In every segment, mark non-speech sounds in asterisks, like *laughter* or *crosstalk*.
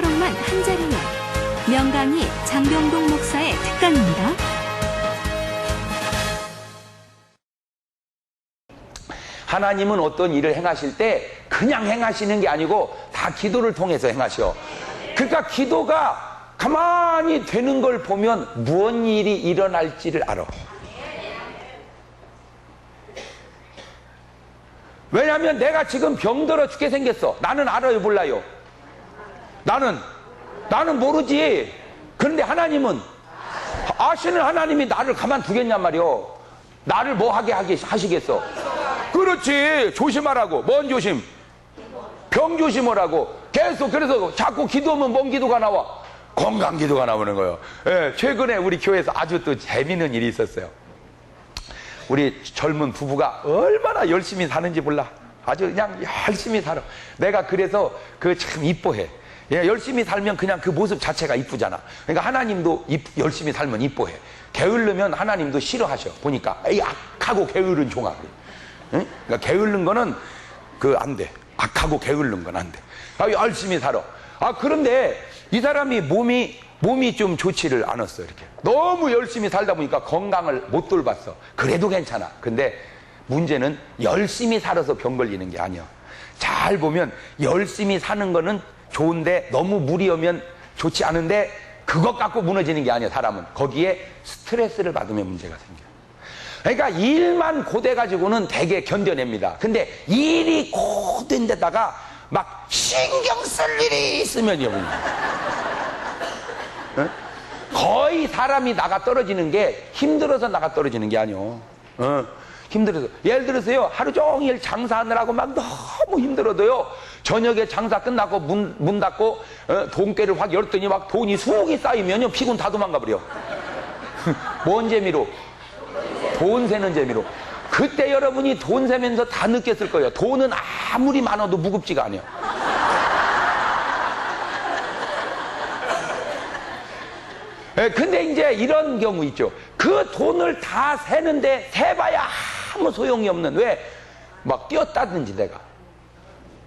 어록만 한 자리에 명강이 장병동 목사의 특강입니다. 하나님은 어떤 일을 행하실 때 그냥 행하시는 게 아니고 다 기도를 통해서 행하셔. 그러니까 기도가 가만히 되는 걸 보면 무언 일이 일어날지를 알아. 왜냐하면 내가 지금 병들어 죽게 생겼어. 나는 알아요, 몰라요? 나는, 나는 모르지. 그런데 하나님은, 아시는 하나님이 나를 가만두겠냔 말이요. 나를 뭐 하게 하게 하시겠어. 그렇지. 조심하라고. 뭔 조심? 병 조심하라고. 계속 그래서 자꾸 기도하면 뭔 기도가 나와? 건강 기도가 나오는 거예요. 예, 최근에 우리 교회에서 아주 또 재미있는 일이 있었어요. 우리 젊은 부부가 얼마나 열심히 사는지 몰라. 아주 그냥 열심히 살아. 내가 그래서 그 참 이뻐해. 예, 열심히 살면 그냥 그 모습 자체가 이쁘잖아. 그러니까 하나님도 이- 열심히 살면 이뻐해. 게을르면 하나님도 싫어하셔. 보니까 이 악하고 게으른 종아. 응? 그러니까 게을른 거는 그 안 돼. 악하고 게을른 건 안 돼. 아, 열심히 살아. 아 그런데 이 사람이 몸이 몸이 좀 좋지를 않았어 이렇게. 너무 열심히 살다 보니까 건강을 못 돌봤어. 그래도 괜찮아. 근데 문제는 열심히 살아서 병 걸리는 게 아니야. 잘 보면 열심히 사는 거는 좋은데 너무 무리하면 좋지 않은데 그것 갖고 무너지는 게 아니야 사람은. 거기에 스트레스를 받으면 문제가 생겨. 그러니까 일만 고돼 가지고는 되게 견뎌냅니다. 근데 일이 고된 데다가 막 신경 쓸 일이 있으면요. 어? 거의 사람이 나가 떨어지는 게 힘들어서 나가 떨어지는 게 아니요. 어, 힘들어서. 예를 들어서요, 하루 종일 장사하느라고 막 너무 힘들어도요, 저녁에 장사 끝나고 문, 문 닫고, 어, 돈깨를 확 열더니 막 돈이 수억이 쌓이면요, 피곤 다 도망가 버려. *laughs* 뭔 재미로? 돈 세는 재미로. 그때 여러분이 돈 세면서 다 느꼈을 거예요. 돈은 아무리 많아도 무겁지가 않아요. *laughs* 예, 근데 이제 이런 경우 있죠. 그 돈을 다 세는데 세봐야 아무 소용이 없는 왜? 막 뛰었다든지 내가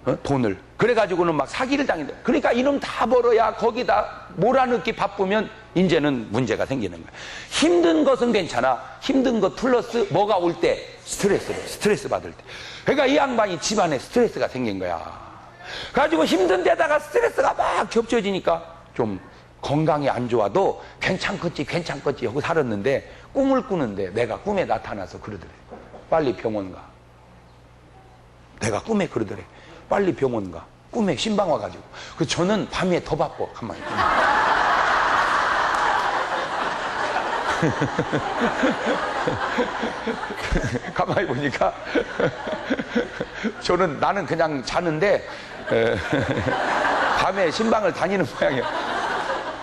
어? 돈을 그래가지고는 막 사기를 당한다. 그러니까 이놈 다 벌어야 거기다 몰아넣기 바쁘면 이제는 문제가 생기는 거야. 힘든 것은 괜찮아. 힘든 것 플러스 뭐가 올 때 스트레스로 스트레스 받을 때. 그러니까 이 양반이 집안에 스트레스가 생긴 거야. 가지고 힘든 데다가 스트레스가 막 겹쳐지니까 좀 건강이 안 좋아도 괜찮겠지 괜찮겠지 하고 살았는데 꿈을 꾸는데 내가 꿈에 나타나서 그러더래. 빨리 병원 가. 내가 꿈에 그러더래. 빨리 병원 가. 꿈에 신방 와가지고. 그 저는 밤에 더 바빠. 가만히. *laughs* 가만히 보니까 저는 나는 그냥 자는데 에, *laughs* 밤에 신방을 다니는 모양이야.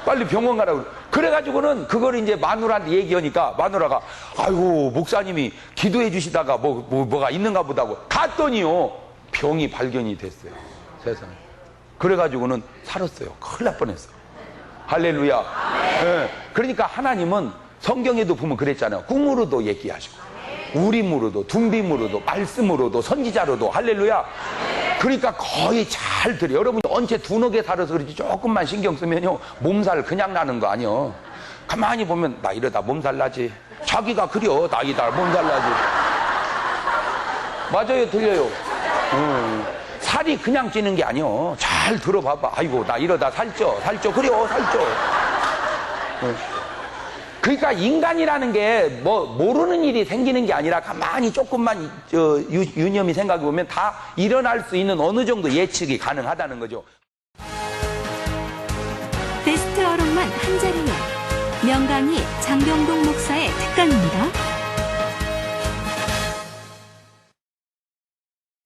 빨리 병원 가라고. 그래가지고는 그걸 이제 마누라한테 얘기하니까 마누라가 아이고 목사님이 기도해 주시다가 뭐, 뭐 뭐가 있는가 보다고 갔더니요 병이 발견이 됐어요 세상에. 그래가지고는 살았어요. 큰일 날 뻔했어. 할렐루야. 예. 그러니까 하나님은 성경에도 보면 그랬잖아요. 꿈으로도 얘기하시고, 우림으로도, 둥빔으로도, 말씀으로도, 선지자로도, 할렐루야. 그러니까 거의 잘 들어요. 여러분이 언제 두넉에 살아서 그렇지 조금만 신경 쓰면요. 몸살 그냥 나는 거 아니요. 가만히 보면 나 이러다 몸살 나지. 자기가 그려. 나 이다 몸살 나지. 맞아요. 들려요. 음. 살이 그냥 찌는 게 아니요. 잘 들어봐봐. 아이고, 나 이러다 살쪄. 살쪄. 그래요. 살쪄. 음. 그러니까 인간이라는 게 뭐 모르는 일이 생기는 게 아니라 가만히 조금만 저 유, 유념히 생각해 보면 다 일어날 수 있는 어느 정도 예측이 가능하다는 거죠. 베스트 어록만 한 자리에 명강이 장병동 목사의 특강입니다.